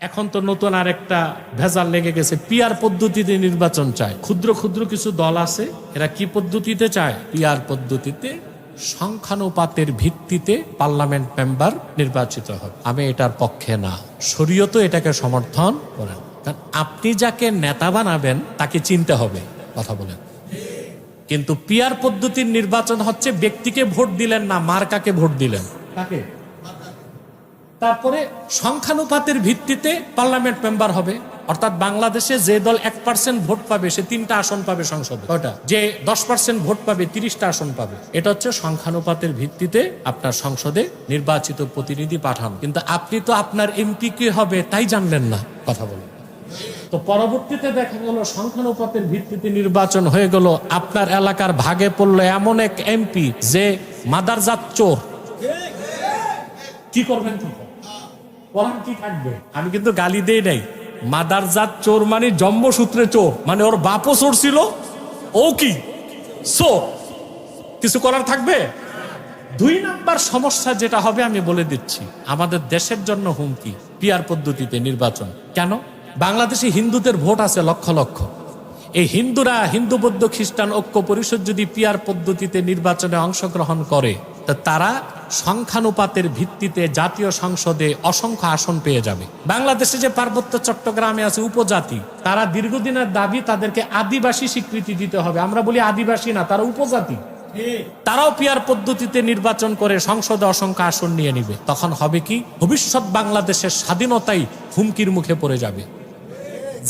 এখন তো নতুন আর একটা ভেজাল লেগে গেছে। পিয়ার পদ্ধতিতে নির্বাচন চায়। ক্ষুদ্র ক্ষুদ্র কিছু দল আছে, এরা কি পদ্ধতিতে চায়? পিয়ার পদ্ধতিতে সংখ্যানুপাতের ভিত্তিতে পার্লামেন্ট মেম্বার নির্বাচিত হবে। আমি এটার পক্ষে না। শরীয়ত এটাকে সমর্থন করেন কারণ আপনি যাকে নেতা বানাবেন, তাকে চিনতে হবে, কথা বলেন। কিন্তু পিয়ার পদ্ধতির নির্বাচন হচ্ছে, ব্যক্তিকে ভোট দিলেন না, মার্কাকে ভোট দিলেন। কাকে? তারপরে সংখ্যানুপাতের ভিত্তিতে পার্লামেন্ট মেম্বার হবে। অর্থাৎ বাংলাদেশে যে দল এক পার্সেন্ট ভোট পাবে, সে তিনটা আসন পাবে সংসদে। ওটা যে দশ পার্সেন্ট ভোট পাবে, তিরিশটা আসন পাবে। এটা হচ্ছে সংখ্যানুপাতের ভিত্তিতে আপনার সংসদে নির্বাচিত প্রতিনিধি পাঠান। কিন্তু আপনি তো আপনার এমপি কে হবে তাই জানলেন না। কথা বলেন। তো পরবর্তীতে দেখা গেল, সংখ্যানুপাতের ভিত্তিতে নির্বাচন হয়ে গেল। আপনার এলাকার ভাগে পড়ল এমন এক এমপি যে মাদারজাত চোর। কি করবেন থাকবে আমি কিন্তু গালি দেই নাই। মাদারজাত চোর মানে জন্মসূত্রে চোর। মানে ওর বাপও চোর ছিল, ও কি? চোর কিছু করার থাকবে? দুই নাম্বার সমস্যা যেটা হবে আমি বলে দিচ্ছি, আমাদের দেশের জন্য হুমকি পিয়ার পদ্ধতিতে নির্বাচন। কেন? বাংলাদেশে হিন্দুদের ভোট আছে লক্ষ লক্ষ। এই হিন্দুরা হিন্দু বৌদ্ধ খ্রিস্টান ঐক্য পরিষদ যদি পিয়ার পদ্ধতিতে নির্বাচনে অংশগ্রহণ করে তারা সংখ্যানুপাতের ভিত্তিতে জাতীয় সংসদে অসংখ্য আসন পেয়ে যাবে। বাংলাদেশে যে পার্বত্য চট্টগ্রামে আছে উপজাতি তারা দীর্ঘদিনের দাবি তাদেরকে আদিবাসী স্বীকৃতি দিতে হবে। আমরা বলি আদিবাসী না তারা উপজাতি। তারাও পিয়ার পদ্ধতিতে নির্বাচন করে সংসদে অসংখ্য আসন নিয়ে নিবে। তখন হবে কি? ভবিষ্যৎ বাংলাদেশের স্বাধীনতাই হুমকির মুখে পড়ে যাবে।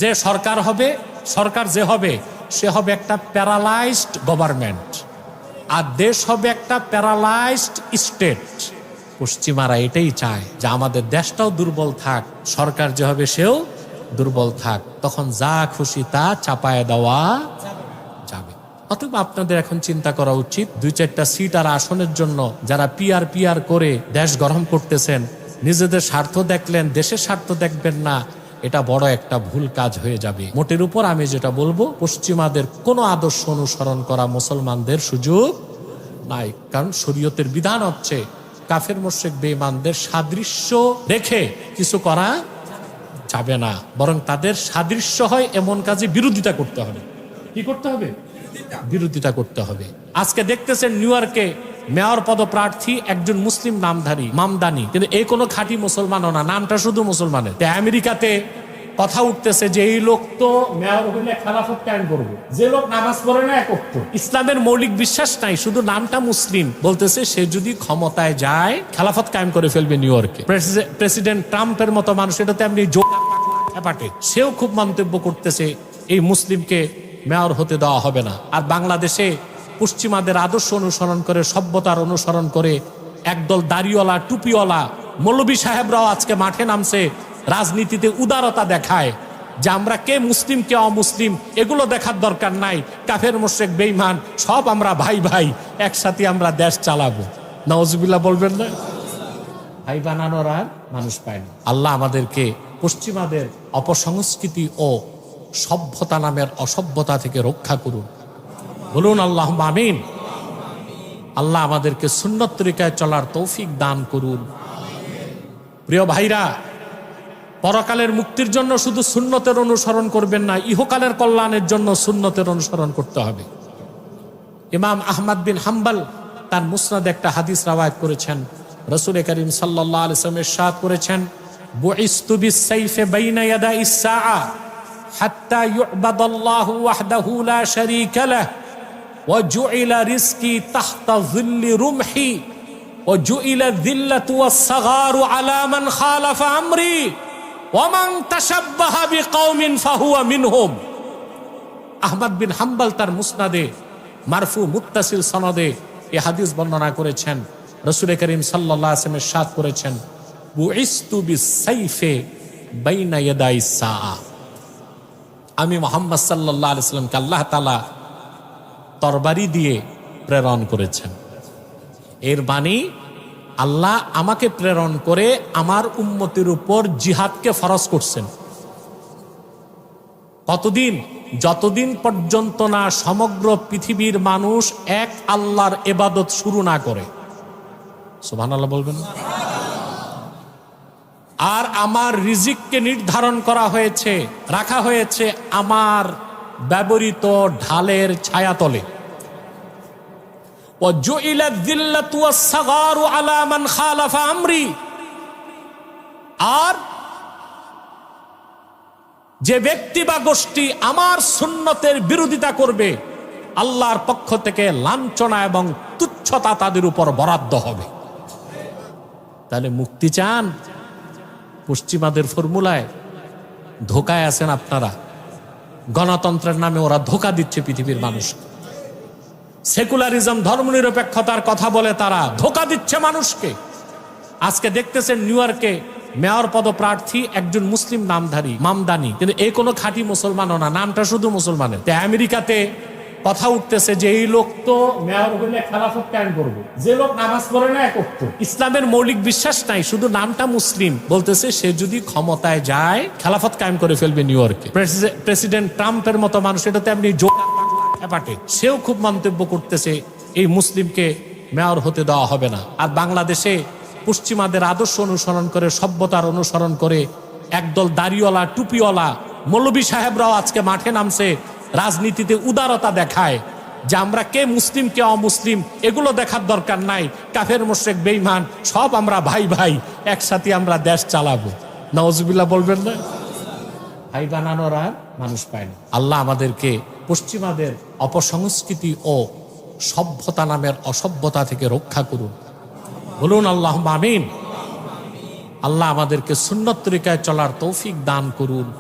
যে সরকার হবে সরকার যে হবে সে হবে একটা প্যারালাইজড গভর্নমেন্ট। আর দেশ হবে একটা প্যারালাইজড স্টেট। পশ্চিমারা এটাই চায় যে আমাদের দেশটাও দুর্বল থাক, সরকার যে হবে সেও দুর্বল থাক। তখন যা খুশি তা চাপায় দেওয়া যাবে। অথবা আপনাদের এখন চিন্তা করা উচিত, দুই চারটা সিট আর আসনের জন্য যারা পিয়ার পিয়ার করে দেশ গরম করতেছেন, নিজেদের স্বার্থ দেখলেন, দেশের স্বার্থ দেখবেন না এটা বড় একটা ভুল কাজ হয়ে যাবে। মোটের উপর আমি যেটা বলব, পশ্চিমাদের কোনো আদর্শ অনুসরণ করা মুসলমানদের সুযোগ নাই। কারণ শরীয়তের বিধান হচ্ছে, কাফের মোশেক বেঈমানদের সাদৃশ্য রেখে কিছু করা যাবে না। বরং তাদের সাদৃশ্য হয় এমন কাজে বিরোধিতা করতে হবে। কি করতে হবে? বিরোধিতা করতে হবে। আজকে দেখতেছেন নিউ ইয়র্কে মেয়র পদপ্রার্থী একজন মুসলিম নামধারী, মামদানি। কিন্তু এই কোনো খাঁটি মুসলমানও না, নামটা শুধু মুসলমানের। তো আমেরিকাতে কথা উঠতেছে যে এই লোক তো মেয়র হইলে খেলাফত কায়েম করবে। যে লোক নামাজ পড়ে না, এক ইসলামের মৌলিক বিশ্বাস নাই, শুধু নামটা মুসলিম। বলতেছে সে যদি ক্ষমতায় যায়, খেলাফত কায়েম করে ফেলবে নিউ ইয়র্কে। প্রেসিডেন্ট ট্রাম্পের মতো মানুষ, এটা তেমনি পাটে সেও খুব মন্তব্য করতেছে, এই মুসলিমকে মেয়র হতে দেওয়া হবে না। আর বাংলাদেশে পশ্চিমাদের আদর্শ অনুসরণ করে, সভ্যতার অনুসরণ করে একদল দাড়িওয়ালা, টুপিওয়ালা মৌলবী সাহেবরাও আজকে মাঠে নামছে, রাজনীতিতে উদারতা দেখায় যে আমরা কে মুসলিম, কে অমুসলিম, এগুলো দেখার দরকার নাই, কাফের, মোশেক বেইমান সব আমরা ভাই ভাই, একসাথে আমরা দেশ চালাবো। নওয়াজবিল্লাহ বলবেন না? ভাই বানানোর আর মানুষ পায় না। আল্লাহ আমাদেরকে পশ্চিমাদের অপসংস্কৃতি ও সভ্যতা নামের অসভ্যতা থেকে রক্ষা করুন। বলুন আল্লাহ আমিন। আল্লাহ আমাদেরকে সুন্নত তরিকায় চলার তৌফিক দান করুন। প্রিয় ভাইরা, পরকালের মুক্তির জন্য শুধু সুন্নতের অনুসরণ করবেন না, ইহকালের কল্যাণের জন্য সুন্নতের অনুসরণ করতে হবে। ইমাম আহমদ বিন হাম্বাল তার মুসনাদ একটা হাদিস রাওয়ায়ত করেছেন। রসুল করিম সাল্লাহ আলসালামের সাথ করেছেন হাত্তা ইউবাদাল্লাহু ওয়াহদাহু লা শারীকা লাহ। وجعل رزقي تحت ظل رمحي وجعل الذلة والصغار على من خالف أمري ومن تشبه بقوم فهو منهم আহমদ বিন হাম্বাল তার মুসনাদে মারফু মুত্তাসিল সনদে এ হাদিস বর্ণনা করেছেন রসুল করিম সাল্লাহ আসলামের সাথ করেছেন বুইস্তু বিসাইফে বাইনা ইয়াদাই সাআ আমি মোহাম্মদ সাল্লাহ আলাইসাল্লামকে আল্লাহ তালা তরবারি দিয়ে প্রেরণ করেছেন। এর বাণী, আল্লাহ আমাকে প্রেরণ করে আমার উম্মতির উপর জিহাদকে ফরজ করছেন। কতদিন, যতদিন পর্যন্ত না সমগ্র পৃথিবীর মানুষ এক আল্লাহর এবাদত শুরু না করে। সুবহান আল্লাহ বলবেন আর আমার রিজিককে নির্ধারণ করা হয়েছে, রাখা হয়েছে আমার ব্যবহৃত ঢালের ছায়াতলে। আর যে ব্যক্তি বা গোষ্ঠী আমার সুন্নতের বিরোধিতা করবে, আল্লাহর পক্ষ থেকে লাঞ্ছনা এবং তুচ্ছতা তাদের উপর বরাদ্দ হবে। তাহলে মুক্তি চান? পশ্চিমাদের ফর্মুলায় ধোকায় আছেন আপনারা। গণতন্ত্রের নামে ওরা ধোকা দিচ্ছে পৃথিবীর মানুষকে সেকুলারিজম, ধর্মনিরপেক্ষতার কথা বলে তারা ধোকা দিচ্ছে মানুষকে। আজকে দেখতেছেন নিউ ইয়র্কে মেয়র পদপ্রার্থী একজন মুসলিম নামধারী, মামদানি। কিন্তু এই কোনো খাঁটি মুসলমানও না, নামটা শুধু মুসলমানের। তাই আমেরিকাতে কথা উঠতেছে যে এই লোক তো মেয়র হইলে খেলাফত কায়েম করবে। যে লোক নামাজ পড়ে না, এক ইসলামের মৌলিক বিশ্বাস নাই, শুধু নামটা মুসলিম। বলতেছে, সে যদি ক্ষমতায় যায়, খেলাফত কায়েম করে ফেলবে নিউ ইয়র্কে। প্রেসিডেন্ট ট্রাম্পের মতো মানুষ, এটা তেমনি জো পাটে সেও খুব মন্তব্য করতেছে, এই মুসলিমকে মেয়র হতে দেওয়া হবে না। আর বাংলাদেশে পশ্চিমাদের আদর্শ অনুসরণ করে, সভ্যতার অনুসরণ করে, একদল দাড়িওয়ালা, টুপিওয়ালা মৌলবী সাহেবরাও আজকে মাঠে নামছে। রাজনীতিতে উদারতা দেখায়, যে আমরা কে মুসলিম, কে অমুসলিম, এগুলো দেখার দরকার নাই। কাফের মোশেক বেইমান সব আমরা ভাই ভাই, একসাথে আমরা দেশ চালাবো। নওয়াজুবিল্লাহ বলবেন না? ভাই বানানোর আর মানুষ পায় না। আল্লাহ আমাদেরকে পশ্চিমাদের অপসংস্কৃতি ও সভ্যতা নামের অসভ্যতা থেকে রক্ষা করুন। বলুন আল্লাহ আমিন। আল্লাহ আমাদেরকে সুন্নত তরিকায় চলার তৌফিক দান করুন।